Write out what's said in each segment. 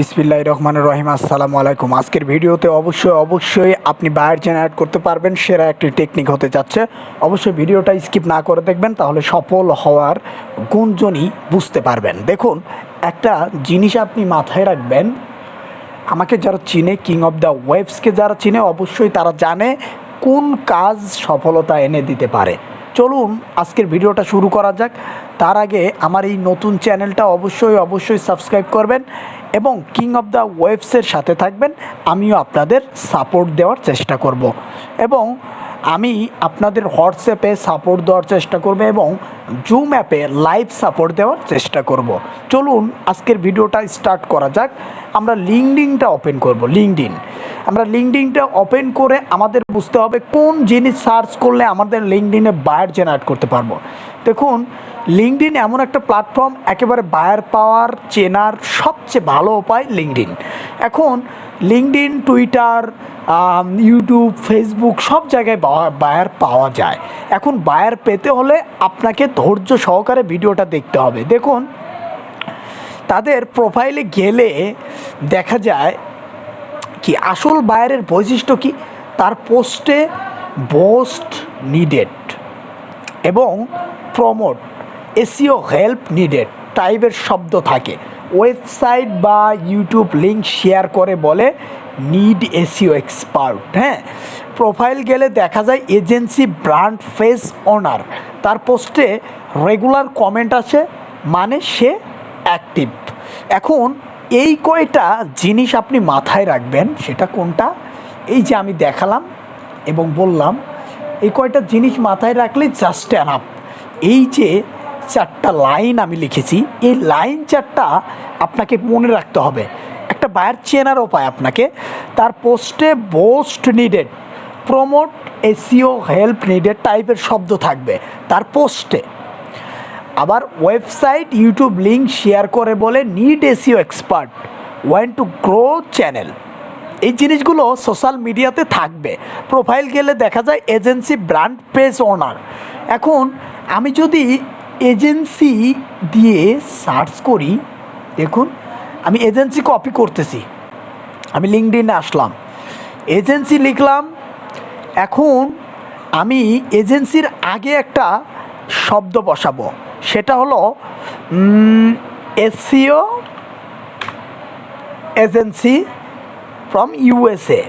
বিসমিল্লাহ রহমান রহিম, আসসালামু আলাইকুম। আজকের ভিডিওতে অবশ্যই অবশ্যই আপনি বায়ার জেনারেট করতে পারবেন, সেরা একটি টেকনিক হতে যাচ্ছে। অবশ্যই ভিডিওটা স্কিপ না করে দেখবেন, তাহলে সফল হওয়ার গুঞ্জনই বুঝতে পারবেন। দেখুন, একটা জিনিস আপনি মাথায় রাখবেন, আমাকে যারা চিনে কিং অফ দ্য ওয়েবসকে যারা চিনে, অবশ্যই তারা জানে কোন কাজ সফলতা এনে দিতে পারে। চলুন আজকের ভিডিওটা শুরু করা যাক। তার আগে আমার এই নতুন চ্যানেলটা অবশ্যই অবশ্যই সাবস্ক্রাইব করবেন এবং কিং অফ দ্য ওয়েবসের সাথে থাকবেন। আমিও আপনাদের সাপোর্ট দেওয়ার চেষ্টা করব। এবং আমি আপনাদের হোয়াটসঅ্যাপে সাপোর্ট দেওয়ার চেষ্টা করব এবং জুম অ্যাপে লাইভ সাপোর্ট দেওয়ার চেষ্টা করব। চলুন, আজকের ভিডিওটা স্টার্ট করা যাক। আমরা লিঙ্কডিংটা ওপেন করব লিঙ্কডিন আমরা লিঙ্কডিংটা ওপেন করে আমাদের বুঝতে হবে কোন জিনিস সার্চ করলে আমাদের লিঙ্কডিনে বায়ার জেনারেট করতে পারব। দেখুন লিঙ্কডিন এমন একটা প্ল্যাটফর্ম একেবারে বায়ার পাওয়ার, চেনার সবচেয়ে ভালো উপায় লিঙ্কডিন এখন লিঙ্কডিন টুইটার ইউটিউব ফেসবুক সব জায়গায় বায়ার পাওয়া যায়। এখন বায়ার পেতে হলে আপনাকে ধৈর্য সহকারে ভিডিওটা দেখতে হবে। দেখুন, তাদের প্রোফাইলে গেলে দেখা যায় কি, আসল বায়ারের বৈশিষ্ট্য কি? তার পোস্টে বোস্ট নিডেড এবং প্রমোট এসিও হেল্প নিডেড টাইপের শব্দ থাকে। ওয়েবসাইট বা ইউটিউব লিঙ্ক শেয়ার করে বলে নিড এসিও এক্সপার্ট হ্যাঁ? প্রোফাইল গেলে দেখা যায় এজেন্সি ব্র্যান্ড ফেস ওনার তার পোস্টে রেগুলার কমেন্ট আছে মানে সে অ্যাক্টিভ এখন এই কয়টা জিনিস আপনি মাথায় রাখবেন, সেটা কোনটা? এই যে আমি দেখালাম এবং বললাম, এই কয়টা জিনিস মাথায় রাখলে জাস্ট অ্যানাপ এই যে চারটা লাইন আমি লিখেছি। এই লাইন চারটা আপনাকে মনে রাখতে হবে। একটা বায়ার চেনার উপায় আপনাকে। তার পোস্টে boost needed promote SEO help needed টাইপের শব্দ থাকবে তার পোস্টে আবার ওয়েবসাইট ইউটিউব লিঙ্ক শেয়ার করে বলে need SEO expert one to grow channel এই জিনিসগুলো সোশ্যাল মিডিয়াতে থাকবে। প্রোফাইল গেলে দেখা যায় এজেন্সি ব্র্যান্ড পেজ ওনার এখন আমি যদি এজেন্সি দিয়ে সার্চ করি, দেখুন, আমি এজেন্সি কপি করতেছি। আমি লিঙ্কডিনে আসলাম। এজেন্সি লিখলাম, এখন আমি এজেন্সির আগে একটা শব্দ বসাবো। সেটা হলো এসিও এজেন্সি ফ্রম ইউএসএ।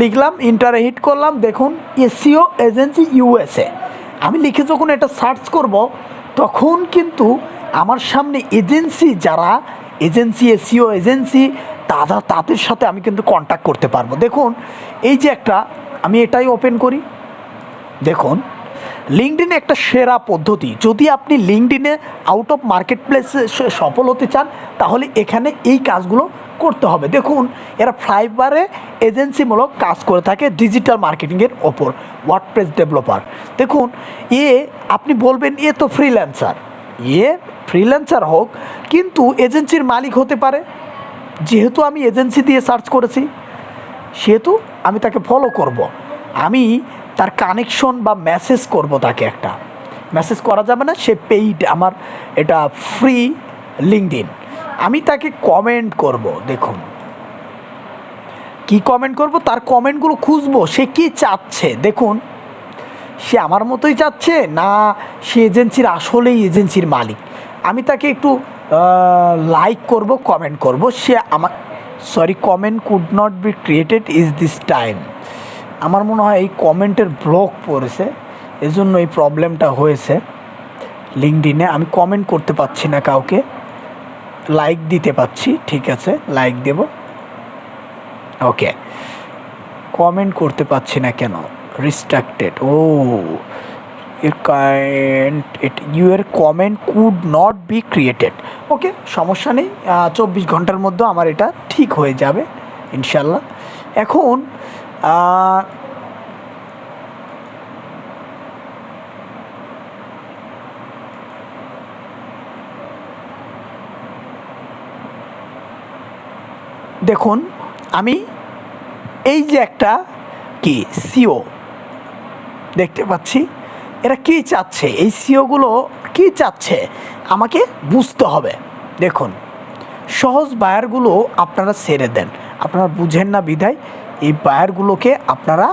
লিখলাম ইন্টারে হিট করলাম, দেখুন এসিও এজেন্সি ইউএসএ। আমি লিখে যখন এটা সার্চ করব, তখন কিন্তু আমার সামনে এজেন্সি যারা এজেন্সি এসিও এজেন্সি তারা তাদের সাথে আমি কিন্তু কন্ট্যাক্ট করতে পারব। দেখুন, এই যে একটা, আমি এটাই ওপেন করি। দেখুন লিঙ্কডিনে একটা সেরা পদ্ধতি। যদি আপনি লিঙ্কডিনে আউট অফ মার্কেট প্লেসে সফল হতে চান, তাহলে এখানে এই কাজগুলো করতে হবে। দেখুন, এরা ফ্লাইবারে এজেন্সিমূলক কাজ করে থাকে ডিজিটাল মার্কেটিংয়ের ওপর ওয়ার্ডপ্রেস ডেভেলপার দেখুন, এ আপনি বলবেন, এ তো ফ্রিল্যান্সার এ ফ্রিল্যান্সার হোক, কিন্তু এজেন্সির মালিক হতে পারে। যেহেতু আমি এজেন্সি দিয়ে সার্চ করেছি, সেহেতু আমি তাকে ফলো করব। আমি তার কানেকশন বা মেসেজ করব তাকে একটা। মেসেজ করা যাবে না, সে পেইড আমার এটা ফ্রি লিঙ্কডিন আমি তাকে কমেন্ট করব, দেখুন। কি কমেন্ট করব? তার কমেন্টগুলো খুঁজবো, সে কি চাচ্ছে? দেখুন, সে আমার মতোই চাচ্ছে না সে এজেন্সির আসলেই এজেন্সির মালিক? আমি তাকে একটু লাইক করব কমেন্ট করব। সে আমার sorry comment could not be created is this time আমার মনে হয় এই কমেন্টের ব্লক পড়েছে, এজন্য এই প্রবলেমটা হয়েছে লিঙ্কডিনে আমি কমেন্ট করতে পারছি না কাউকে, লাইক দিতে পাচ্ছি, ঠিক আছে, লাইক দেব। ওকে, কমেন্ট করতে পাচ্ছি না কেন? Restricted oh your kind it your comment could not be created okay, সমস্যা নেই চব্বিশ ঘণ্টার মধ্যে আমার এটা ঠিক হয়ে যাবে, ইনশাল্লাহ। এখন দেখুন, আমি এই যে একটা কি সিও দেখতে পাচ্ছি। এরা কি চাচ্ছে? এই সিওগুলো কি চাচ্ছে? আমাকে বুঝতে হবে। দেখুন, সহজ বায়ারগুলো আপনারা ছেড়ে দেন। আপনারা বুঝেন না বিধায় এই বায়ারগুলোকে আপনারা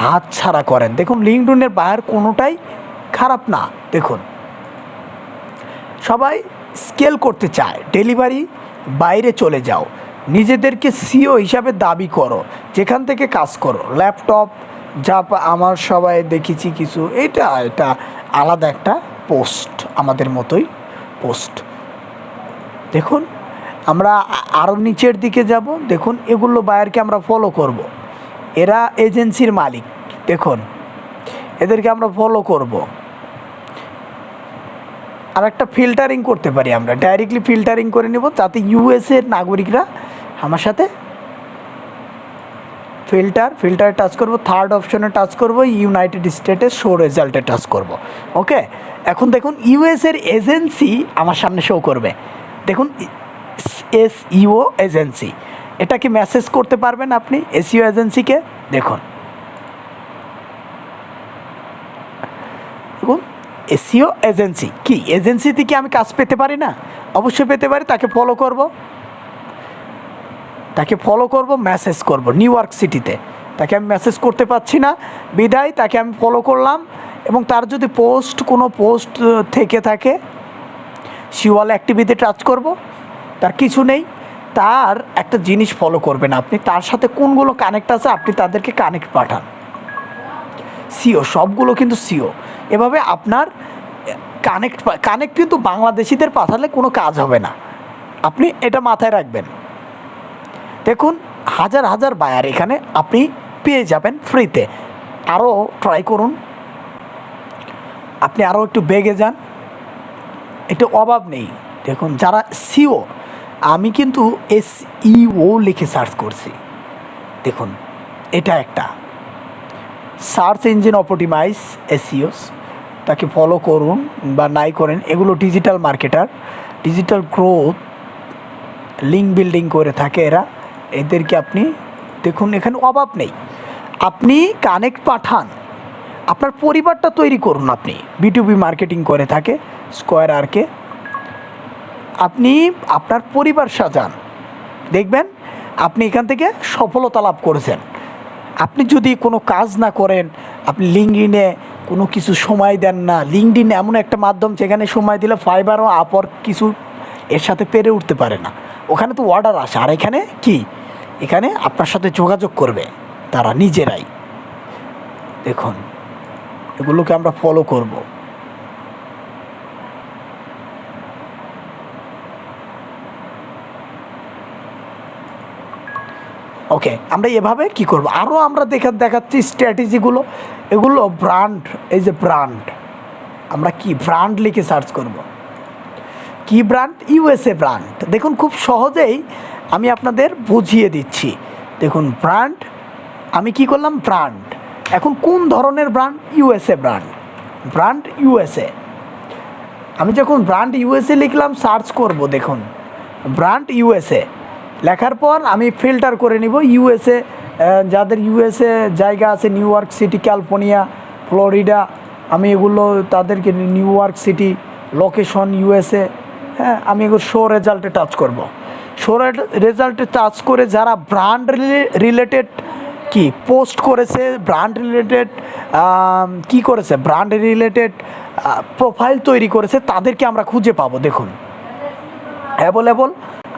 হাত ছাড়া করেন। দেখুন লিঙ্কডনের বায়ার কোনোটাই খারাপ না। দেখুন, সবাই স্কেল করতে চায়, ডেলিভারি বাইরে চলে যাও। নিজেদেরকে সিও হিসাবে দাবি করো, যেখান থেকে কাজ করো। ল্যাপটপ, যা আমার সবাই দেখেছি কিছু, এটা এটা আলাদা একটা পোস্ট, আমাদের মতোই পোস্ট। দেখুন আমরা আরও নিচের দিকে যাব। দেখুন, এগুলো বায়ারকে আমরা ফলো করব। এরা এজেন্সির মালিক। দেখুন, এদেরকে আমরা ফলো করব। আর একটা ফিল্টারিং করতে পারি আমরা। ডাইরেক্টলি ফিল্টারিং করে নেব, যাতে ইউএসএ এর নাগরিকরা আমার সাথে ফিল্টার ফিল্টারে টাচ করব থার্ড অপশনে টাচ করব ইউনাইটেড স্টেটের শো রেজাল্টে টাচ করব। ওকে এখন দেখুন ইউএস এর এজেন্সি আমার সামনে শো করবে। দেখুন এস ইউ এজেন্সি এটা কি মেসেজ করতে পারবেন আপনি এসইও এজেন্সিকে দেখুন। দেখুন এসিও এজেন্সি কি? এজেন্সি থেকে আমি কাজ পেতে পারি না? অবশ্যই পেতে পারি, তাকে ফলো করব। তাকে ফলো করব মেসেজ করব নিউ ইয়র্ক সিটিতে তাকে আমি মেসেজ করতে পারছি না। বিদায়, তাকে আমি ফলো করলাম। এবং তার যদি পোস্ট কোনো পোস্ট থেকে থাকে শিওয়াল অ্যাক্টিভিটি টাচ করব। তার কিছু নেই। তার একটা জিনিস ফলো করবেন আপনি। তার সাথে কোনগুলো কানেক্ট আছে আপনি তাদেরকে কানেক্ট পাঠান। সিও সবগুলো কিন্তু সিও এভাবে আপনার কানেক্ট কানেক্ট কিন্তু বাংলাদেশিদের পাঠালে কোনো কাজ হবে না। আপনি এটা মাথায় রাখবেন। দেখুন, হাজার হাজার বায়ার এখানে আপনি পেয়ে যাবেন ফ্রিতে আরও ট্রাই করুন। আপনি আরও একটু বেগে যান। একটু অভাব নেই। দেখুন, যারা সিও আমি কিন্তু এস ইও লিখে সার্চ করছি। দেখুন, এটা একটা। সার্চ ইঞ্জিন অপটিমাইজ এসিওস তাকে ফলো করুন বা নাই করেন, এগুলো digital marketer digital growth link building করে থাকে এরা। এদেরকে আপনি, দেখুন, এখানে অভাব নেই। আপনি কানেক্ট পাঠান। আপনার পরিবারটা তৈরি করুন আপনি। বিটুবি মার্কেটিং করে থাকে স্কোয়ার আরকে আপনি আপনার পরিবার সাজান দেখবেন আপনি এখান থেকে সফলতা লাভ করেছেন। আপনি যদি কোনো কাজ না করেন, আপনি লিঙ্কডিনে কোনো কিছু সময় দেন না লিঙ্কডিন এমন একটা মাধ্যম যেখানে সময় দিলে ফাইবারও আপর কিছু এর সাথে পেরে উঠতে পারে না। ওখানে তো অর্ডার আসে, আর এখানে কি? এখানে আপনার সাথে যোগাযোগ করবে তারা নিজেরাই। দেখুন, এগুলোকে আমরা ফলো করব। ওকে আমরা এভাবে কি করব? আরও আমরা দেখা দেখাচ্ছি স্ট্র্যাটেজিগুলো এগুলো ব্র্যান্ড এই যে ব্র্যান্ড আমরা কি ব্র্যান্ড লিখে সার্চ করব? কি ব্র্যান্ড ইউএসএ ব্র্যান্ড দেখুন, খুব সহজেই আমি আপনাদের বুঝিয়ে দিচ্ছি। দেখুন ব্র্যান্ড আমি কি করলাম? ব্র্যান্ড এখন কোন ধরনের brand USA brand brand USA আমি যখন ব্র্যান্ড ইউএসএ লিখলাম সার্চ করব, দেখুন। ব্র্যান্ড ইউএসএ লেখার পর আমি ফিল্টার করে নিব ইউএসএ যাদের ইউএসএ জায়গা আছে New York city California Florida আমি এগুলো তাদেরকে New York city location USA হ্যাঁ আমি এগুলো শো রেজাল্টে টাচ করব। শো রেজাল্টে টাচ করে যারা ব্র্যান্ড রিলেটেড কি পোস্ট করেছে ব্র্যান্ড রিলেটেড কি করেছে ব্র্যান্ড রিলেটেড প্রোফাইল তৈরি করেছে, তাদেরকে আমরা খুঁজে পাবো, দেখুন। অ্যাভেলেবল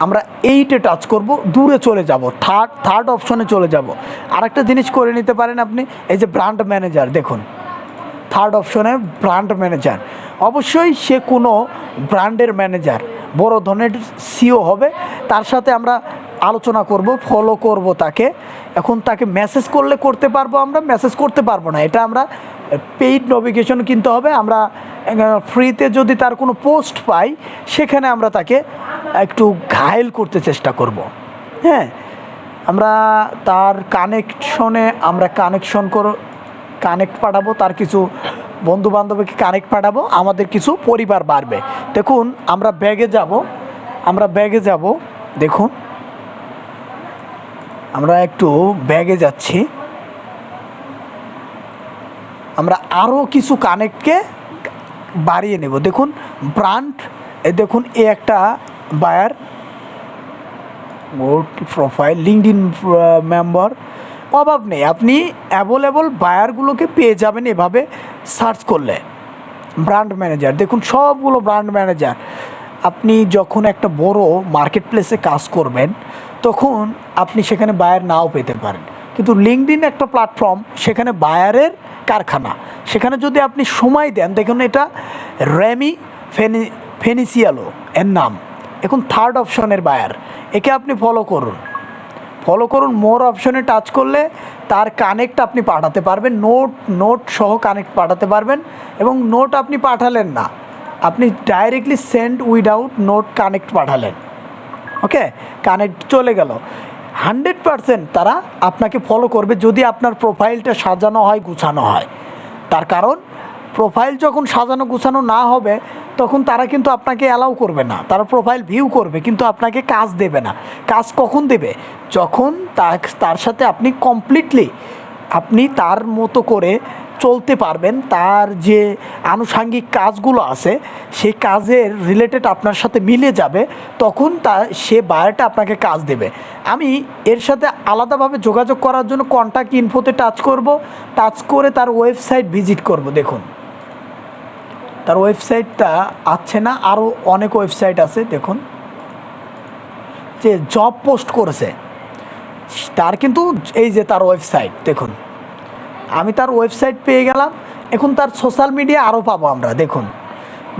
আমরা এইটে টাচ করব, দূরে চলে যাব থার্ড থার্ড অপশনে চলে যাব। আরেকটা জিনিস করে নিতে পারেন আপনি, এই যে ব্র্যান্ড ম্যানেজার দেখুন। থার্ড অপশনে ব্র্যান্ড ম্যানেজার অবশ্যই সে কোনো ব্র্যান্ডের ম্যানেজার বড় ধরনের সিও হবে। তার সাথে আমরা আলোচনা করব ফলো করব তাকে। এখন তাকে মেসেজ করলে করতে পারব আমরা মেসেজ করতে পারব না। এটা আমরা পেইড নোটিফিকেশন কিনতে হবে। আমরা ফ্রিতে যদি তার কোনো পোস্ট পাই, সেখানে আমরা তাকে একটু ঘায়েল করতে চেষ্টা করব। হ্যাঁ আমরা তার কানেকশনে আমরা কানেকশন করো কানেক্ট পাঠাবো, তার কিছু বন্ধু বান্ধবীকে কানেক্ট পাঠাবো, আমাদের কিছু পরিবার বাড়বে। দেখুন, আমরা ব্যাগে যাব, আমরা ব্যাগে যাব, দেখুন। আমরা একটু ব্যাগে যাচ্ছি। আমরা আরও কিছু কানেক্টকে বাড়িয়ে নেব। দেখুন ব্রান্ড দেখুন, এ একটা buyer profile LinkedIn member অভাব নেই। আপনি অ্যাভেলেবল বায়ারগুলোকে পেয়ে যাবেন এভাবে সার্চ করলে। ব্র্যান্ড ম্যানেজার দেখুন সবগুলো ব্র্যান্ড ম্যানেজার আপনি যখন একটা বড় মার্কেট প্লেসে কাজ করবেন, তখন আপনি সেখানে বায়ার নাও পেতে পারেন। কিন্তু লিঙ্কড একটা প্ল্যাটফর্ম সেখানে বায়ারের কারখানা। সেখানে যদি আপনি সময় দেন, দেখুন এটা র্যামি ফেনি ফেনিসিয়ালো এর নাম। এখন থার্ড অপশনের বায়ার একে আপনি ফলো করুন। ফলো করুন মোর অপশনে টাচ করলে তার কানেক্ট আপনি পাঠাতে পারবেন নোট নোট সহ কানেক্ট পাঠাতে পারবেন এবং নোট আপনি পাঠালেন না, আপনি directly send without note connect পাঠালেন। ওকে কানেক্ট চলে গেল। হান্ড্রেড পারসেন্ট তারা আপনাকে ফলো করবে যদি আপনার প্রোফাইলটা সাজানো হয়, গুছানো হয়। তার কারণ প্রোফাইল যখন সাজানো গুছানো না হবে, তখন তারা কিন্তু আপনাকে অ্যালাউ করবে না। তারা প্রোফাইল ভিউ করবে, কিন্তু আপনাকে কাজ দেবে না। কাজ কখন দেবে? যখন তার সাথে আপনি কমপ্লিটলি আপনি তার মতো করে চলতে পারবেন, তার যে আনুষাঙ্গিক কাজগুলো আছে সেই কাজের রিলেটেড আপনার সাথে মিলে যাবে, তখন তা, সে বায়োটা আপনাকে কাজ দেবে। আমি এর সাথে আলাদাভাবে যোগাযোগ করার জন্য কন্ট্যাক্ট ইনফোতে টাচ করব টাচ করে তার ওয়েবসাইট ভিজিট করব, দেখুন। তার ওয়েবসাইটটা আছে না আরও অনেক ওয়েবসাইট আছে, দেখুন। যে জব পোস্ট করেছে, তার কিন্তু এই যে তার ওয়েবসাইট, দেখুন। আমি তার ওয়েবসাইট পেয়ে গেলাম, এখন তার সোশ্যাল মিডিয়া আরও পাবো আমরা, দেখুন।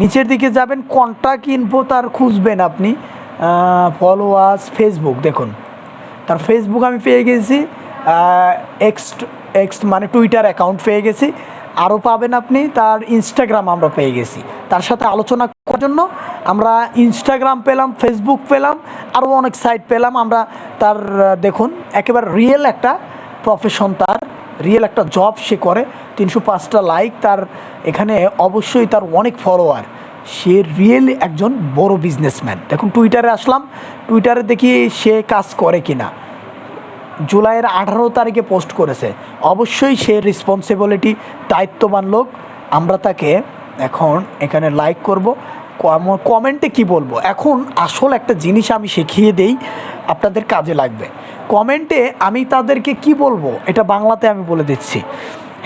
নিচের দিকে যাবেন কন্ট্যাক্ট ইনফো তার খুঁজবেন আপনি ফলোয়ার্স ফেসবুক দেখুন। তার ফেসবুক আমি পেয়ে গেছি এক্স এক্স মানে টুইটার অ্যাকাউন্ট পেয়ে গেছি আরও পাবেন আপনি, তার ইনস্টাগ্রাম আমরা পেয়ে গেছি। তার সাথে আলোচনা করার জন্য আমরা ইনস্টাগ্রাম পেলাম ফেসবুক পেলাম আরও অনেক সাইট পেলাম। আমরা তার দেখুন, একেবারে রিয়েল একটা প্রফেশন তার রিয়েল একটা জব সে করে। তিনশো পাঁচটা লাইক তার, এখানে অবশ্যই তার অনেক ফলোয়ার সে রিয়েল একজন বড় বিজনেসম্যান দেখুন টুইটারে আসলাম টুইটারে দেখি সে কাজ করে কিনা। জুলাইয়ের আঠারো তারিখে পোস্ট করেছে। অবশ্যই সে রেসপন্সিবিলিটি দায়িত্ববান লোক। আমরা তাকে এখন এখানে লাইক করব। কমেন্টে কি বলব? এখন আসল একটা জিনিস আমি শিখিয়ে দেই, আপনাদের কাজে লাগবে। কমেন্টে আমি তাদেরকে কি বলব? এটা বাংলাতে আমি বলে দিচ্ছি।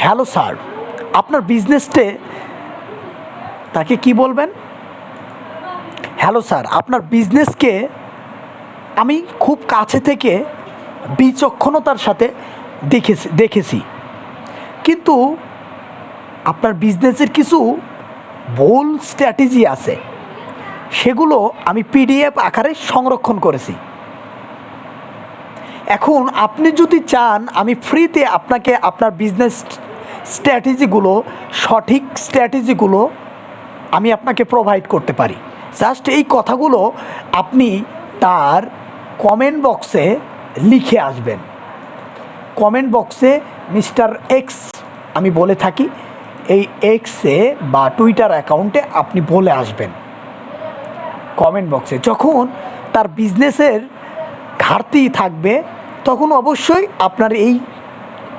হ্যালো স্যার আপনার বিজনেসটে তাকে কি বলবেন? হ্যালো স্যার আপনার বিজনেসকে আমি খুব কাছে থেকে বিচক্ষণতার সাথে দেখেছি দেখেছি। কিন্তু আপনার বিজনেসের কিছু ভুল স্ট্র্যাটেজি আছে। সেগুলো আমি পিডিএফ আকারে সংরক্ষণ করেছি। এখন আপনি যদি চান আমি ফ্রিতে আপনাকে আপনার বিজনেস স্ট্র্যাটেজিগুলো সঠিক স্ট্র্যাটেজিগুলো আমি আপনাকে প্রোভাইড করতে পারি। জাস্ট এই কথাগুলো আপনি তার কমেন্ট বক্সে লিখে আসবেন। কমেন্ট বক্সে মিস্টার এক্স আমি বলে থাকি, এই এক্সে বা টুইটার অ্যাকাউন্টে আপনি বলে আসবেন। কমেন্ট বক্সে যখন তার বিজনেসের ঘাটতি থাকবে, তখন অবশ্যই আপনার এই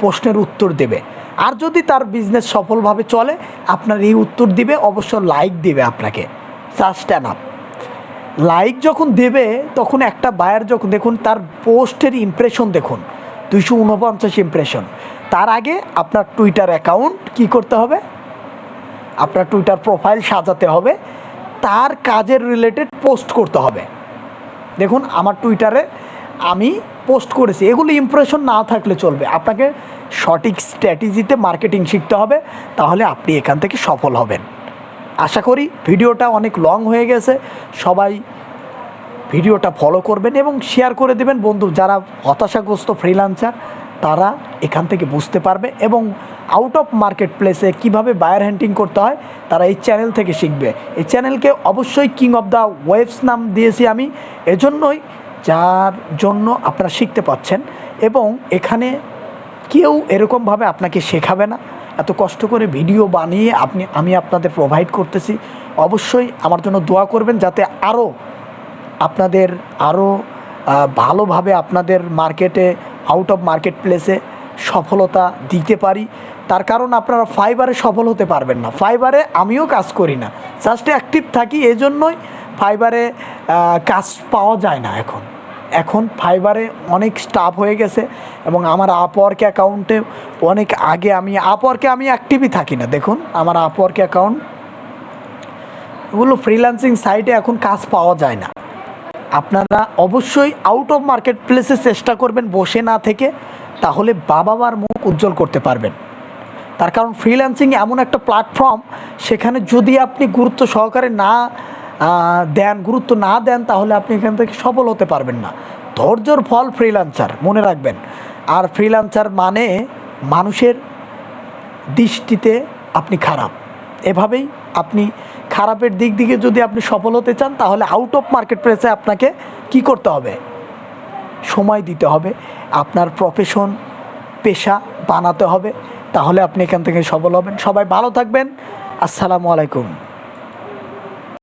প্রশ্নের উত্তর দেবে। আর যদি তার বিজনেস সফলভাবে চলে, আপনার এই উত্তর দিবে, অবশ্য লাইক দিবে আপনাকে। জাস্ট আপ লাইক যখন দেবে, তখন একটা বায়ার যখন, দেখুন তার পোস্টের ইমপ্রেশন দেখুন, দুইশো উনপঞ্চাশ ইমপ্রেশন তার আগে আপনার টুইটার অ্যাকাউন্ট কি করতে হবে? আপনার টুইটার প্রোফাইল সাজাতে হবে। তার কাজের রিলেটেড পোস্ট করতে হবে। দেখুন, আমার টুইটারে আমি পোস্ট করেছি। এগুলো ইমপ্রেশন না থাকলে চলবে। আপনাকে সঠিক স্ট্র্যাটেজিতে মার্কেটিং শিখতে হবে। তাহলে আপনি এখান থেকে সফল হবেন। আশা করি ভিডিওটা অনেক লং হয়ে গেছে। সবাই ভিডিওটা ফলো করবেন এবং শেয়ার করে দেবেন। বন্ধু, যারা হতাশাগ্রস্ত ফ্রিলান্সার তারা এখান থেকে বুঝতে পারবে এবং আউট অফ মার্কেট প্লেসে কীভাবে বায়ার হ্যান্টিং করতে হয়, তারা এই চ্যানেল থেকে শিখবে। এই চ্যানেলকে অবশ্যই কিং অফ দ্য ওয়েবস নাম দিয়েছি আমি। এজন্যই যার জন্য আপনারা শিখতে পাচ্ছেন এবং এখানে কেউ এরকমভাবে আপনাকে শেখাবে না। এত কষ্ট করে ভিডিও বানিয়ে আপনি, আমি আপনাদের প্রোভাইড করতেছি। অবশ্যই আমার জন্য দোয়া করবেন যাতে আরও আপনাদের আরও ভালোভাবে আপনাদের মার্কেটে আউট অফ মার্কেট প্লেসে সফলতা দিতে পারি। তার কারণ আপনারা ফাইবারে সফল হতে পারবেন না। ফাইবারে আমিও কাজ করি না। জাস্ট অ্যাক্টিভ থাকি, এজন্যই ফাইবারে কাজ পাওয়া যায় না এখন। এখন ফাইবারে অনেক স্টাফ হয়ে গেছে এবং আমার আপওয়ার্ক অ্যাকাউন্টে অনেক আগে আমি আপওয়ার্কে আমি অ্যাক্টিভই থাকি না, দেখুন। আমার আপওয়ার্ক অ্যাকাউন্ট এগুলো ফ্রিল্যান্সিং সাইটে এখন কাজ পাওয়া যায় না। আপনারা অবশ্যই আউট অফ মার্কেট প্লেসে চেষ্টা করবেন, বসে না থেকে, তাহলে বাবা মার মুখ উজ্জ্বল করতে পারবেন। তার কারণ ফ্রিল্যান্সিং এমন একটা প্ল্যাটফর্ম সেখানে যদি আপনি গুরুত্ব সহকারে না দেন, গুরুত্ব না দেন, তাহলে আপনি এখান থেকে সফল হতে পারবেন না। ধৈর্যর ফল ফ্রিল্যান্সার মনে রাখবেন। আর ফ্রিল্যান্সার মানে মানুষের দৃষ্টিতে আপনি খারাপ। এভাবেই আপনি খারাপের দিক দিকে যদি আপনি সফল হতে চান, তাহলে আউট অফ মার্কেট প্লেসে আপনাকে কি করতে হবে? সময় দিতে হবে। আপনার প্রফেশন পেশা বানাতে হবে। তাহলে আপনি এখান থেকে সফল হবেন। সবাই ভালো থাকবেন। আসসালামু আলাইকুম।